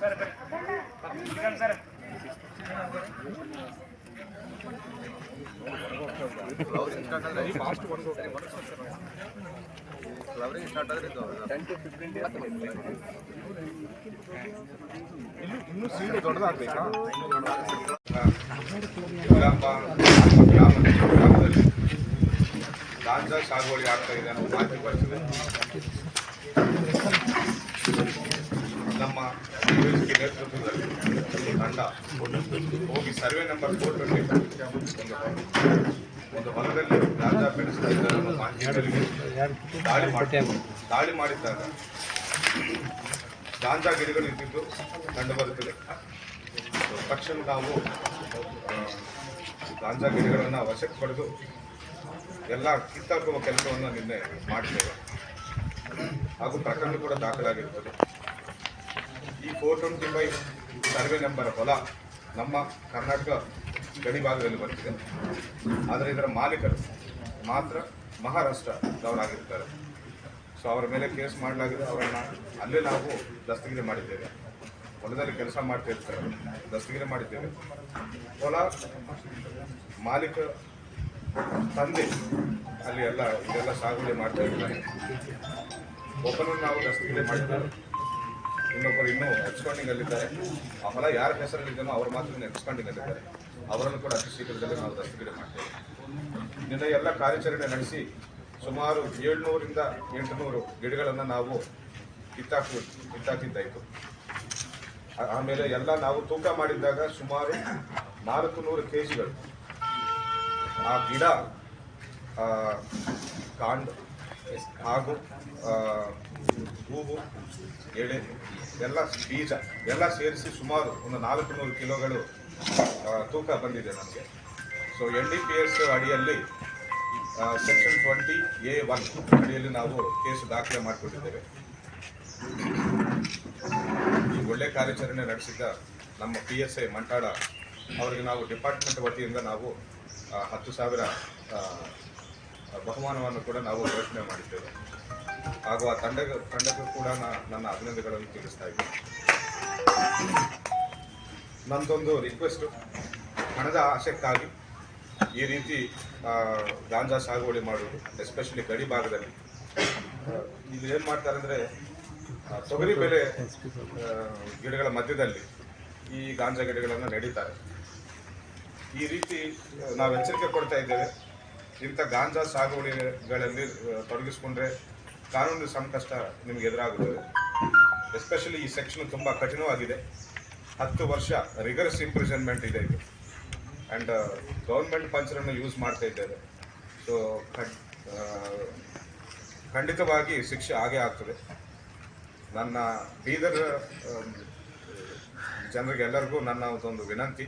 Start to fifteen days ಇನ್ನೂ ಗಾಂಜಾ ಸಾಗುವಳಿ ಆಗ್ತಾ ಇದೆ ಅನ್ನೋ ಮಾಹಿತಿ ಬರ್ತದೆ ನಮ್ಮ ಡಿವೈಎಸ್ಪಿ ನೇತೃತ್ವದಲ್ಲಿ ಒಂದು ಹೋಗಿ ಸರ್ವೆ ನಂಬರ್ ಫೋರ್ ಟ್ವೆಂಟಿ ಒಂದು ಹೊಲದಲ್ಲಿ ಗಾಂಜಾ ಬೆಳೆಸ್ತಾ ಇದ್ದಾರೆ ದಾಳಿ ಮಾಡಿ ದಾಳಿ ಮಾಡಿದ್ದಾಗ ಗಾಂಜಾ ಗಿಡಗಳು ಇದ್ದಿದ್ದು ಕಂಡು ಬರುತ್ತದೆ. ತಕ್ಷಣ ನಾವು ಗಾಂಜಾ ಗಿಡಗಳನ್ನು ವಶಕ್ಕೆ ಪಡೆದು ಎಲ್ಲ ಕಿತ್ತಾಕುವ ಕೆಲಸವನ್ನು ನಿನ್ನೆ ಮಾಡಿದ್ದೇವೆ. ಹಾಗೂ ಪ್ರಕರಣ ಕೂಡ ದಾಖಲಾಗಿರುತ್ತದೆ. ಈ four twenty five survey number ಹೊಲ ನಮ್ಮ ಕರ್ನಾಟಕ ಗಡಿ ಭಾಗದಲ್ಲಿ ಬರ್ತಿದೆ. ಆದರೆ ಇದರ ಮಾಲೀಕರು ಮಾತ್ರ ಮಹಾರಾಷ್ಟ್ರದವರಾಗಿರ್ತಾರೆ ಸೊ ಅವರ ಮೇಲೆ ಕೇಸ್ ಮಾಡಲಾಗಿದೆ ಅವರನ್ನು ಅಲ್ಲೇ ನಾವು ದಸ್ತಗಿರಿ ಮಾಡಿದ್ದೇವೆ. ಹೊಲದಲ್ಲಿ ಕೆಲಸ ಮಾಡ್ತಾ ಇರ್ತಾರೆ. ದಸ್ತಗಿರಿ ಮಾಡಿದ್ದೇವೆ. ಹೊಲ ಮಾಲೀಕ ತಂದೆ ಅಲ್ಲಿ ಎಲ್ಲ, ಇದೆಲ್ಲ ಸಾಗುವಳಿ ಮಾಡ್ತಾ ಇರ್ತಾರೆ. ಒಬ್ಬನನ್ನು ನಾವು ದಸ್ತಗಿರಿ ಮಾಡಿದ್ದೇವೆ. ಇನ್ನೊಬ್ಬರು ಇನ್ನೂ ಎಕ್ಸ್ಕೌಂಟಿಂಗ್ ಅಲ್ಲಿದ್ದಾರೆ ಆ ಹೊಲ ಯಾರ ಹೆಸರಲ್ಲಿದ್ದೇನೋ ಅವ್ರು ಮಾತ್ರ ಎಕ್ಸ್ಕೌಂಟಿಂಗ್ ಅಲ್ಲಿದ್ದಾರೆ ಅವರನ್ನು ಕೂಡ ಅತಿ ಶೀಘ್ರದಲ್ಲಿ ನಾವು ದಸ್ತಗಿರಿ ಮಾಡ್ತೇವೆ. ನಿನ್ನೆ ಎಲ್ಲ ಕಾರ್ಯಾಚರಣೆ ನಡೆಸಿ ಸುಮಾರು ಏಳ್ನೂರಿಂದ ಎಂಟುನೂರು ಗಿಡಗಳನ್ನು ನಾವು ಕಿತ್ತಾಕು, ಕಿತ್ತಾಕಿದ್ದಾಯಿತು. ಆಮೇಲೆ ಎಲ್ಲ ನಾವು ತೂಕ ಮಾಡಿದ್ದಾಗ ಸುಮಾರು ನಾಲ್ಕು ನೂರು ಕೆ ಜಿಗಳು ಆ ಗಿಡ ಕಾಂಡ ಹಾಗೂ ಹೂವು, ಎಳೆ, ಎಲ್ಲ ಬೀಜ, ಎಲ್ಲ ಸೇರಿಸಿ ಸುಮಾರು ಒಂದು ನಾಲ್ಕು ನೂರು ಕಿಲೋಗಳು ತೂಕ ಬಂದಿದೆ ನಮಗೆ. So N D P S ಅಡಿಯಲ್ಲಿ ಸೆಕ್ಷನ್ ಟ್ವೆಂಟಿ ಎ ಒನ್ ಅಡಿಯಲ್ಲಿ ನಾವು ಕೇಸು ದಾಖಲೆ ಮಾಡಿಕೊಂಡಿದ್ದೇವೆ. ಈ ಒಳ್ಳೆ ಕಾರ್ಯಾಚರಣೆ ನಡೆಸಿದ್ದ ನಮ್ಮ ಪಿ ಎಸ್ ಐ ಮಂಟಾಳ ಅವರಿಗೆ ನಾವು ಡಿಪಾರ್ಟ್ಮೆಂಟ್ ವತಿಯಿಂದ ನಾವು ಹತ್ತು ಸಾವಿರ ಬಹುಮಾನವನ್ನು ಕೂಡ ನಾವು ಘೋಷಣೆ ಮಾಡಿದ್ದೇವೆ. ಹಾಗೂ ಆ ತಂಡ ತಂಡಕ್ಕೂ ಕೂಡ ನನ್ನ ಅಭಿನಂದನೆಗಳನ್ನು ತಿಳಿಸ್ತಾ ಇದ್ದೇನೆ. ನಂದೊಂದು ರಿಕ್ವೆಸ್ಟು ಹಣದ ಆಸೆಕ್ಕಾಗಿ ಈ ರೀತಿ ಗಾಂಜಾ ಸಾಗುವಳಿ ಮಾಡುವುದು ಎಸ್ಪೆಷಲಿ ಗಡಿ ಭಾಗದಲ್ಲಿ. ಇದು ಏನು ಮಾಡ್ತಾರೆ ಅಂದರೆ ತೊಗರಿ ಬೆಲೆ ಗಿಡಗಳ ಮಧ್ಯದಲ್ಲಿ ಈ ಗಾಂಜಾ ಗಿಡಗಳನ್ನು ನಡೀತಾರೆ. ಈ ರೀತಿ ನಾವು ಎಚ್ಚರಿಕೆ ಕೊಡ್ತಾ ಇದ್ದೇವೆ. ಇಂಥ ಗಾಂಜಾ ಸಾಗುವಳಿಗಳಲ್ಲಿ ತೊಡಗಿಸ್ಕೊಂಡ್ರೆ ಕಾನೂನು ಸಂಕಷ್ಟ ನಿಮಗೆ ಎದುರಾಗುತ್ತದೆ. ಎಸ್ಪೆಷಲಿ ಈ ಸೆಕ್ಷನ್ ತುಂಬ ಕಠಿಣವಾಗಿದೆ. ಹತ್ತು ವರ್ಷ ರಿಗರ್ಸ್ ಇಂಪ್ರಿಸನ್ಮೆಂಟ್ ಇದೆ ಇದು. ಆ್ಯಂಡ್ ಗೌರ್ಮೆಂಟ್ ಪಂಚರನ್ನು ಯೂಸ್ ಮಾಡ್ತಾ ಇದ್ದೇವೆ. ಸೊ ಖಂಡಿತವಾಗಿ ಶಿಕ್ಷೆ ಆಗೇ ಆಗ್ತದೆ. ನನ್ನ ಬೀದರ್ ಜನರಿಗೆಲ್ಲರಿಗೂ ನನ್ನ ಒಂದು ವಿನಂತಿ.